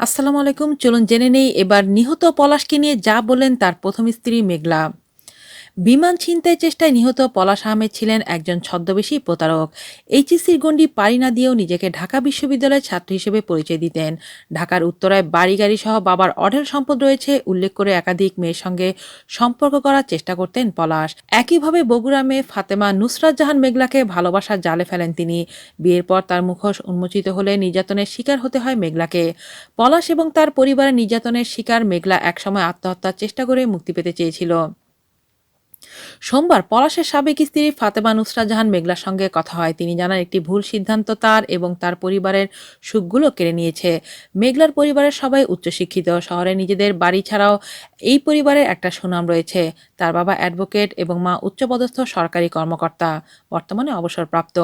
আসসালামু আলাইকুম। চলুন জেনে নেই, এবার নিহত পলাশকে নিয়ে যা বলেন তার প্রথম স্ত্রী মেঘলা। বিমান ছিনতাই চেষ্টায় নিহত পলাশ আহমেদ ছিলেন একজন ছদ্মবেশী প্রতারক। এইচএসির গণ্ডি পাড়ি না দিয়েও নিজেকে ঢাকা বিশ্ববিদ্যালয়ের ছাত্র হিসেবে পরিচয় দিতেন। ঢাকার উত্তরায় বাড়ি গাড়ি সহ বাবার অঢেল সম্পদ রয়েছে, উল্লেখ করে একাধিক মেয়ের সঙ্গে সম্পর্ক করার চেষ্টা করতেন পলাশ। একইভাবে বগুড়া মেয়ে ফাতেমা নুসরাত জাহান মেঘলাকে ভালোবাসার জালে ফেলেন তিনি। বিয়ের পর তার মুখোশ উন্মোচিত হলে নির্যাতনের শিকার হতে হয় মেঘলাকে। পলাশ এবং তার পরিবারের নির্যাতনের শিকার মেঘলা একসময় আত্মহত্যার চেষ্টা করে মুক্তি পেতে চেয়েছিল। সোমবার পলাশের সাবেক স্ত্রী ফাতেমা নুসরা জাহান মেঘলার সঙ্গে কথা হয়। তিনি জানান, একটি ভুল সিদ্ধান্ত তার এবং তার পরিবারের সুখগুলো কেড়ে নিয়েছে। মেঘলার পরিবারের সবাই উচ্চশিক্ষিত। শহরে নিজেদের বাড়ি ছাড়াও এই পরিবারের একটা সুনাম রয়েছে। তার বাবা অ্যাডভোকেট এবং মা উচ্চপদস্থ সরকারি কর্মকর্তা। বর্তমানে অবসরপ্রাপ্ত।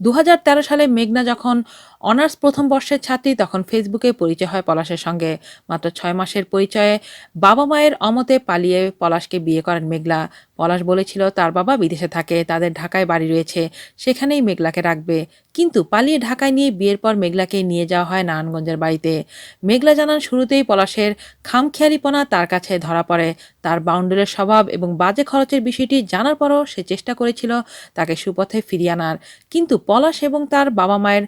দু হাজার তেরো সালে মেঘনা যখন অনার্স প্রথম বর্ষের ছাত্রী, তখন ফেসবুকে পরিচয় হয় পলাশের সঙ্গে। মাত্র ছয় মাসের পরিচয়ে বাবা মায়ের অমতে পালিয়ে পলাশকে বিয়ে করেন মেঘলা। পলাশ বলেছিল, তার বাবা বিদেশে থাকে, তাদের ঢাকায় বাড়ি রয়েছে, সেখানেই মেঘলাকে রাখবে। কিন্তু পালিয়ে ঢাকায় নিয়ে বিয়ের পর মেঘলাকে নিয়ে যাওয়া হয় নারায়ণগঞ্জের বাড়িতে। মেঘলা জানান, শুরুতেই পলাশের খামখেয়ালিপনা তার কাছে ধরা পড়ে। তার বাউন্ডারের স্বভাব এবং বাজে খরচের বিষয়টি জানার পরও সে চেষ্টা করেছিল তাকে সুপথে ফিরিয়ে আনার। কিন্তু পলাশ এবং তার বাবা মায়ের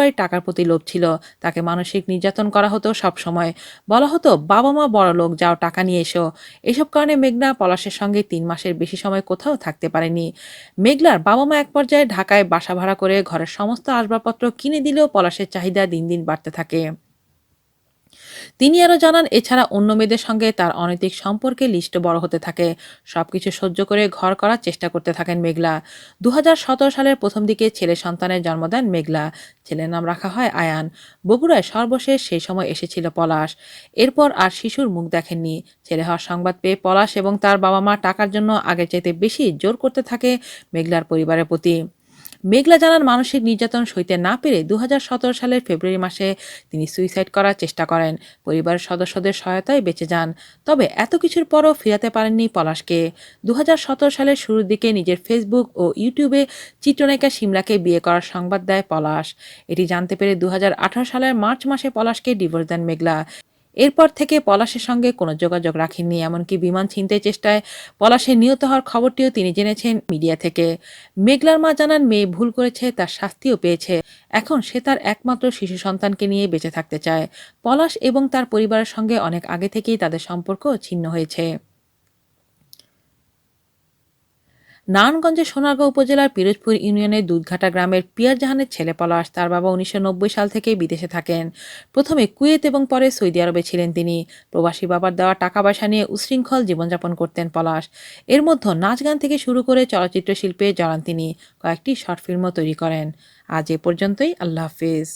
শ্বশুরবাড়ির টাকার প্রতি লোভ ছিল। তাকে মানসিক নির্যাতন করা হতো সব সময় বলা হতো বাবা মা বড় লোক, যাও টাকা নিয়ে এসো। এসব কারণে মেঘনা পলাশের সঙ্গে তিন মাসের বেশি সময় কোথাও থাকতে পারেনি। মেঘলার বাবা মা এক পর্যায়ে ঢাকায় বাসা ভাড়া করে ঘরের সমস্ত আসবাবপত্র কিনে দিলেও পলাশের চাহিদা দিন দিন বাড়তে থাকে। তিনি আরও জানান, এছাড়া অন্য মেয়েদের সঙ্গে তার অনৈতিক সম্পর্কে লিস্ট বড় হতে থাকে। সবকিছু সহ্য করে ঘর করার চেষ্টা করতে থাকেন মেঘলা। দু হাজার সতেরো সালের প্রথম দিকে ছেলে সন্তানের জন্ম দেন মেঘলা। ছেলের নাম রাখা হয় আয়ান। বগুড়ায় সর্বশেষ সেই সময় এসেছিল পলাশ। এরপর আর শিশুর মুখ দেখেননি। ছেলে হওয়ার সংবাদ পেয়ে পলাশ এবং তার বাবা মা টাকার জন্য আগের চাইতে বেশি জোর করতে থাকে মেঘলার পরিবারের প্রতি। মেঘলা জানান মানসিক নির্যাতন সইতে না পেরে দু হাজার সতেরো সালের ফেব্রুয়ারি মাসে তিনি সুইসাইড করার চেষ্টা করেন। পরিবারের সদস্যদের সহায়তায় বেঁচে যান। তবে এত কিছুর পরও ফিরাতে পারেননি পলাশকে। দু হাজার সতেরো সালের শুরুর দিকে নিজের ফেসবুক ও ইউটিউবে চিত্রনায়িকা সিমলাকে বিয়ে করার সংবাদ দেয় পলাশ। এটি জানতে পেরে দু হাজার আঠারো সালের মার্চ মাসে পলাশকে ডিভোর্স দেন মেঘলা। এরপর থেকে পলাশের সঙ্গে কোনো যোগাযোগ রাখেননি, এমনকি বিমান ছিনতাই চেষ্টায় পলাশের নিহত হওয়ার খবরটিও তিনি জেনেছেন মিডিয়া থেকে। মেঘলার মা জানান, মেয়ে ভুল করেছে, তার শাস্তিও পেয়েছে। এখন সে তার একমাত্র শিশু সন্তানকে নিয়ে বেঁচে থাকতে চায়। পলাশ এবং তার পরিবারের সঙ্গে অনেক আগে থেকেই তাদের সম্পর্ক ছিন্ন হয়েছে। নারায়ণগঞ্জের সোনারগাঁও উপজেলার পিরোজপুর ইউনিয়নের দুধঘাটা গ্রামের পিয়ার জাহানের ছেলে পলাশ তার বাবা উনিশশো নব্বই সাল থেকে বিদেশে থাকেন। প্রথমে কুয়েত এবং পরে সৌদি আরবে ছিলেন তিনি। প্রবাসী বাবার দেওয়া টাকা পয়সা নিয়ে উশৃঙ্খল জীবনযাপন করতেন পলাশ। এর মধ্যে নাচ গান থেকে শুরু করে চলচ্চিত্র শিল্পে জড়ান তিনি। কয়েকটি শর্ট ফিল্মও তৈরি করেন। আজ এ পর্যন্তই, আল্লাহ হাফিজ।